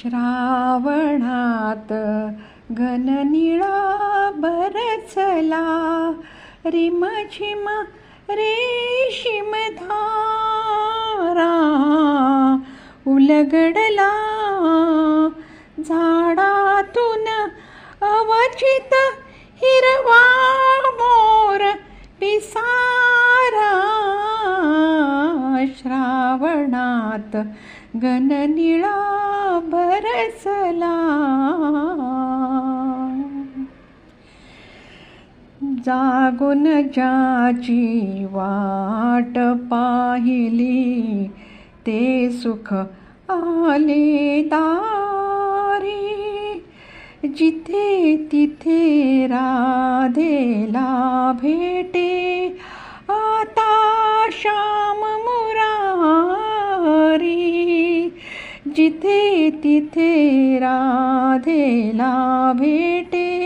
श्रावणात घननिळा बरसला रिमझिम रेशीम धारा उलगडला. झाडातून अवचित हिर श्रावणात घननिळा बरसला जागून ज्याची वाट पाहिली ते सुख आले दारी जिथे तिथे राधेला भेटे आता जिथे तिथे राधेला भेटे.